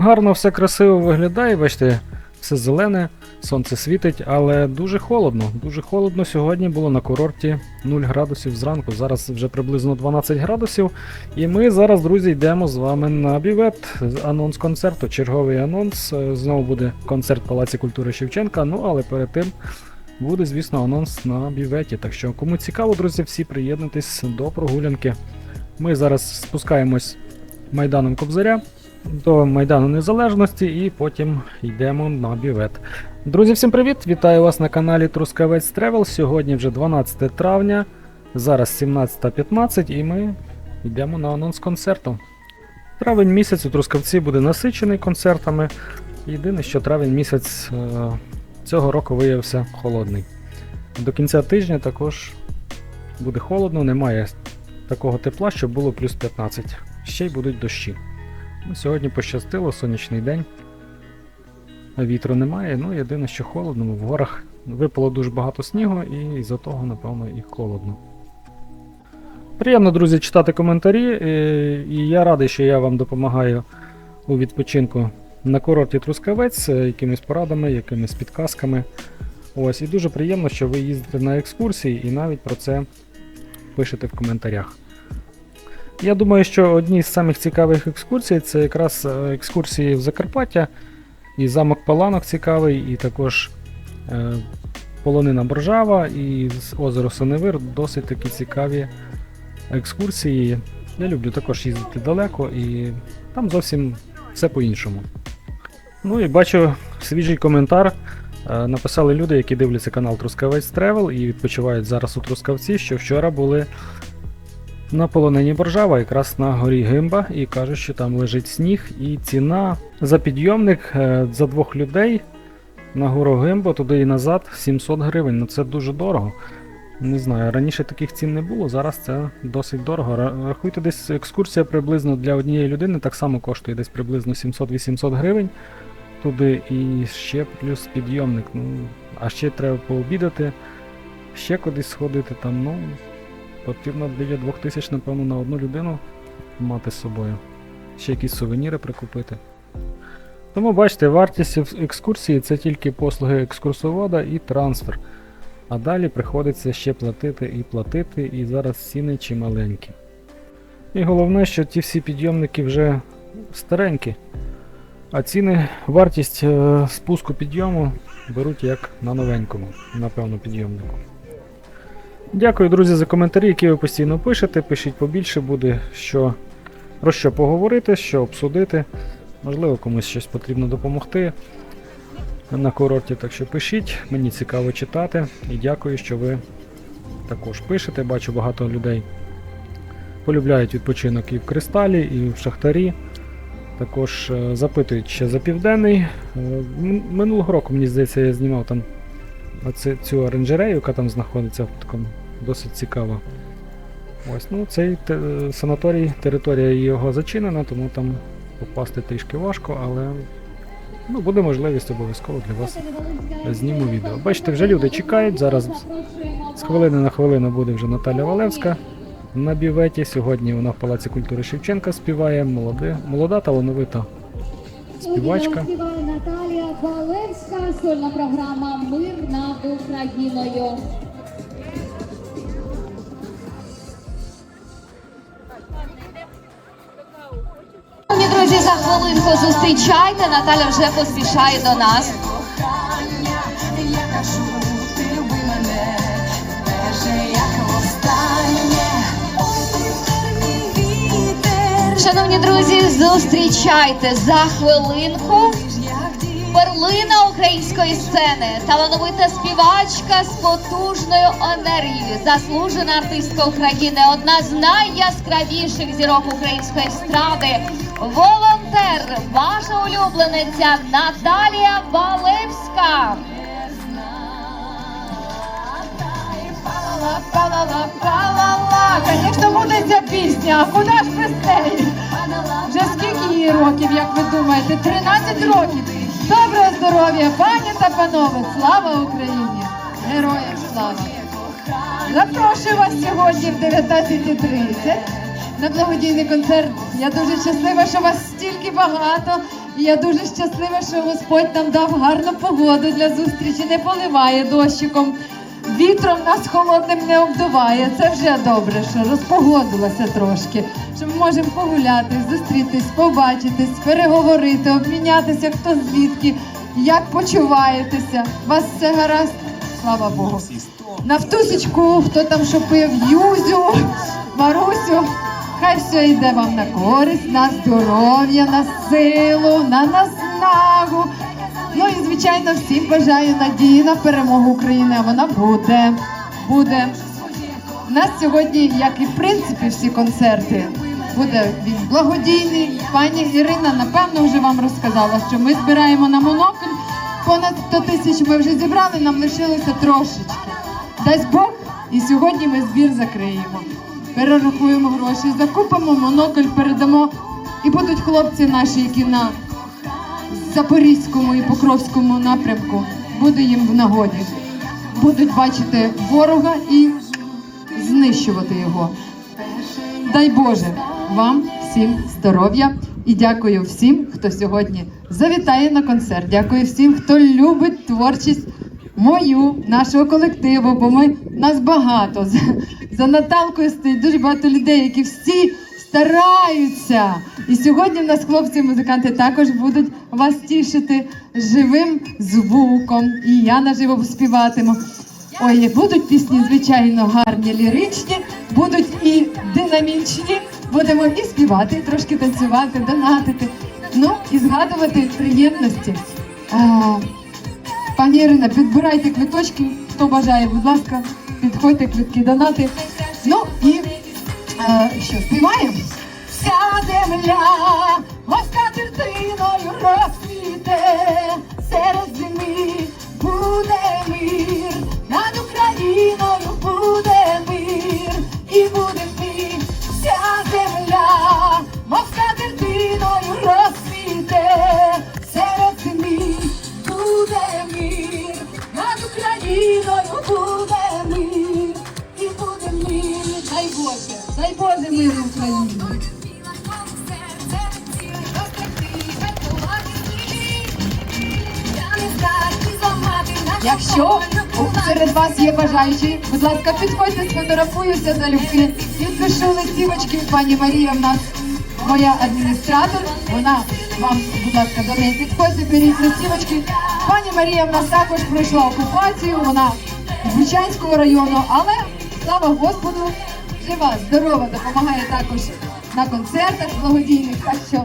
Гарно все красиво виглядає, бачите, все зелене, сонце світить, але дуже холодно. Дуже холодно сьогодні було на курорті 0 градусів зранку. Зараз вже приблизно 12 градусів. І ми зараз, друзі, йдемо з вами на бівет. Анонс концерту, черговий анонс. Е, Знову буде концерт Палаці культури Шевченка. Ну але перед тим буде, звісно, анонс на біветі. Так що, кому цікаво, друзі, всі приєднуйтесь до прогулянки. Ми зараз спускаємось майданом Кобзаря до Майдану Незалежності і потім йдемо на бівет. Друзі, всім привіт! Вітаю вас на каналі Трускавець Тревел. Сьогодні вже 12 травня, зараз 17.15 і ми йдемо на анонс концерту. Травень місяць у Трускавці буде насичений концертами. Єдине, що травень місяць е, цього року виявився холодний. До кінця тижня також буде холодно, немає такого тепла, щоб було плюс 15. Ще й будуть дощі. Сьогодні пощастило, сонячний день. Вітру немає, ну єдине, що холодно, в горах випало дуже багато снігу і з-за того, напевно, і холодно. Приємно, друзі, читати коментарі, е, і я радий, що я вам допомагаю у відпочинку на курорті Трускавець е, якимись порадами, якимись підказками. Ось, і дуже приємно, що ви їздите на екскурсії і навіть про це пишете в коментарях. Я думаю, що одні з самих цікавих екскурсій це якраз е, екскурсії в Закарпаття, і замок Паланок цікавий, і також е, полонина Боржава, і озеро Синевир досить такі цікаві екскурсії. Я люблю також їздити далеко і там зовсім все по-іншому. Ну і бачу свіжий коментар. е, Написали люди, які дивляться канал Трускавець Тревел і відпочивають зараз у Трускавці, що вчора були на полонині Боржава, якраз на горі Гимба, і кажуть, що там лежить сніг, і ціна за підйомник е, за двох людей на гору Гимба туди і назад 700 гривень. Ну це дуже дорого. Не знаю, раніше таких цін не було, зараз це досить дорого. Рахуйте, десь екскурсія приблизно для однієї людини так само коштує десь приблизно 700-800 гривень туди і ще плюс підйомник. Ну, а ще треба пообідати, ще кудись сходити там, ну. Потрібно біля 2000, напевно, на одну людину мати з собою. Ще якісь сувеніри прикупити. Тому бачите, вартість екскурсії це тільки послуги екскурсовода і трансфер. А далі приходиться ще платити і платити, і зараз ціни чималенькі. І головне, що ті всі підйомники вже старенькі. А ціни, вартість е, спуску підйому беруть як на новенькому, напевно, підйомнику. Дякую, друзі, за коментарі, які ви постійно пишете. Пишіть побільше, буде що, про що поговорити, що обсудити. Можливо, комусь щось потрібно допомогти на курорті. Так що пишіть, мені цікаво читати. І дякую, що ви також пишете. Бачу багато людей полюбляють відпочинок і в кристалі, і в шахтарі. Також е, запитують ще за південний. Е, Минулого року, мені здається, я знімав там оце, цю оранжерею, яка там знаходиться в такому досить цікаво. Ось, ну цей те, санаторій, територія його зачинена, тому там попасти трішки важко, але ну, буде можливість обов'язково для вас зніму відео. Бачите, вже люди чекають. Зараз з хвилини на хвилину буде вже Наталя Валевська на біветі. Сьогодні вона в Палаці культури Шевченка співає, молоде, молода талановита співачка. Співає Наталія Балевська, сольна програма Мир над Україною. Друзі, за хвилинку зустрічайте. Наталя вже поспішає до нас. Шановні друзі, зустрічайте за хвилинку. Перлина української сцени, талановита співачка з потужною енергією, заслужена артистка України, одна з найяскравіших зірок української естради, волонтер, ваша улюблениця Наталія Валевська. Палала, палала, палала. Звісно, буде ця пісня, куди ж без? Вже скільки їй років, як ви думаєте? 13 років. Доброго здоров'я, пані та панове! Слава Україні! Героям слава! Запрошую вас сьогодні в 19.30 на благодійний концерт. Я дуже щаслива, що вас стільки багато. І я дуже щаслива, що Господь нам дав гарну погоду для зустрічі, не поливає дощиком. Вітром нас холодним не обдуває. Це вже добре, що розпогодилося трошки. Що ми можемо погуляти, зустрітись, побачитись, переговорити, обмінятися, хто звідки, як почуваєтеся. Вас все гаразд? Слава Богу. Нафтусечку, хто там що пив, Юзю, Марусю. Хай все йде вам на користь, на здоров'я, на силу, на наснагу. Ну і звичайно всім бажаю надії на перемогу України. А вона буде. Буде. У нас сьогодні, як і в принципі всі концерти, буде він благодійний. Пані Ірина, напевно, вже вам розказала, що ми збираємо на монокль. Понад 100 тисяч ми вже зібрали, нам лишилося трошечки. Дасть Бог, і сьогодні ми збір закриємо. Перерахуємо гроші, закупимо монокль, передамо. І будуть хлопці наші, які на Запорізькому і Покровському напрямку буде їм в нагоді. Будуть бачити ворога і знищувати його. Дай Боже вам всім здоров'я і дякую всім, хто сьогодні завітає на концерт. Дякую всім, хто любить творчість мою, нашого колективу, бо ми нас багато. За, Наталкою стоїть дуже багато людей, які всі стараються. І сьогодні в нас хлопці-музиканти також будуть вас тішити живим звуком. І я наживо співатиму. Ой, будуть пісні, звичайно, гарні, ліричні, будуть і динамічні. Будемо і співати, і трошки танцювати, донатити. Ну і згадувати приємності. А, пані Ірина, підбирайте квиточки, хто бажає, будь ласка, підходьте, квитки донати. Ну і е, що, співаємо? Вся земля морська дитиною розквіте, серед зими буде мир, над Україною буде мир, Якщо серед вас є бажаючі, будь ласка, підходьте, сфотографуюся за любки. Підпишу листівочки, пані Марія в нас моя адміністратор. Вона вам, будь ласка, до неї підходьте, беріть листівочки. Пані Марія в нас також пройшла окупацію, вона з Бучанського району, але слава Господу, жива, здорова, допомагає також на концертах благодійних. Так що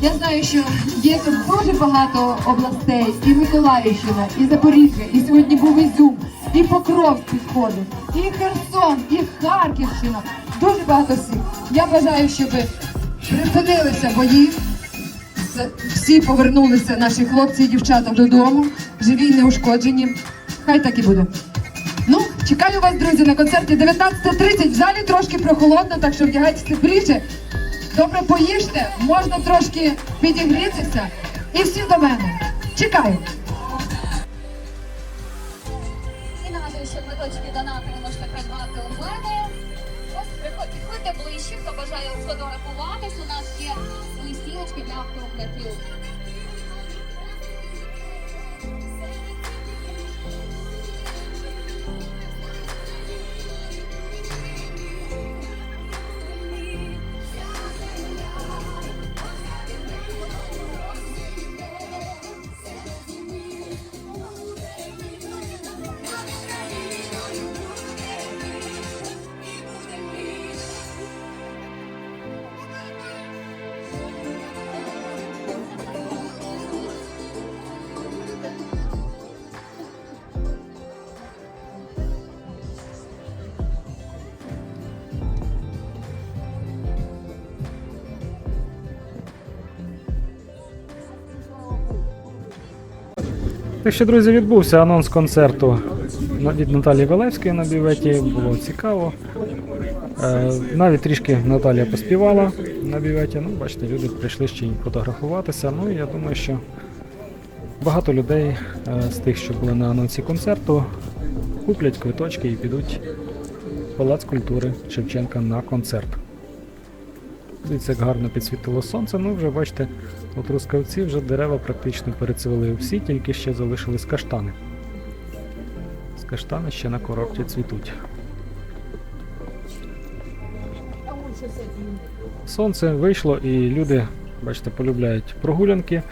я знаю, що є тут дуже багато областей, і Миколаївщина, і Запоріжжя, і сьогодні був Ізюм, і Покров підходив, і Херсон, і Харківщина. Дуже багато всіх. Я бажаю, щоб припинилися бої. Всі повернулися наші хлопці і дівчата додому, живі і неушкоджені. Хай так і буде. Ну, чекаю вас, друзі, на концерті 19.30. В залі трошки прохолодно, так що вдягайтеся тепліше. Добре поїжте, можна трошки підігрітися. І всі до мене. Чекаю. І нагадую, що квиточки донати придбати у мене. Приходьте, ближче, хто бажає фотографуватись. У нас є листівочки для автографів. Так що, друзі, відбувся анонс концерту від Наталії Валевської на бюветі. Було цікаво. Е, навіть трішки Наталія поспівала на бюветі. Ну, бачите, люди прийшли ще й фотографуватися. Ну я думаю, що багато людей е, з тих, що були на анонсі концерту, куплять квиточки і підуть в Палац культури Шевченка на концерт. Як гарно підсвітило сонце. Ну, вже бачите, у Трускавці вже дерева практично перецвели всі, тільки ще залишились каштани. З каштани ще на курорті цвітуть. Сонце вийшло і люди, бачите, полюбляють прогулянки.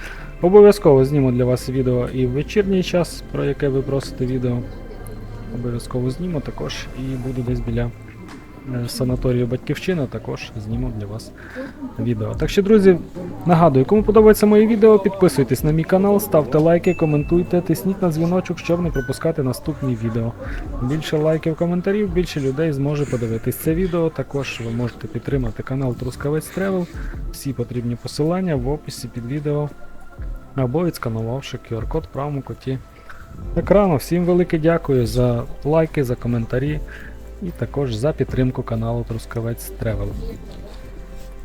Обов'язково зніму для вас відео і в вечірній час, про яке ви просите відео. Обов'язково зніму також і буду десь біля санаторію Батьківщина, також зніму для вас відео. Так що, друзі, нагадую, кому подобається моє відео, підписуйтесь на мій канал, ставте лайки, коментуйте, тисніть на дзвіночок, щоб не пропускати наступні відео. Більше лайків, коментарів, більше людей зможе подивитись це відео. Також ви можете підтримати канал Трускавець Тревел. Всі потрібні посилання в описі під відео або відсканувавши QR-код в правому куті екрану. Всім велике дякую за лайки, за коментарі і також за підтримку каналу Трускавець Тревел.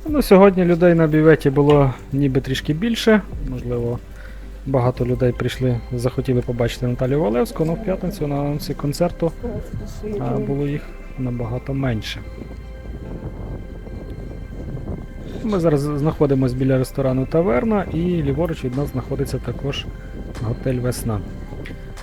Ну, сьогодні людей на бюветі було ніби трішки більше. Можливо, багато людей прийшли, захотіли побачити Наталію Валевську, але в п'ятницю на анонсі концерту було їх набагато менше. Ми зараз знаходимося біля ресторану Таверна і ліворуч від нас знаходиться також готель Весна.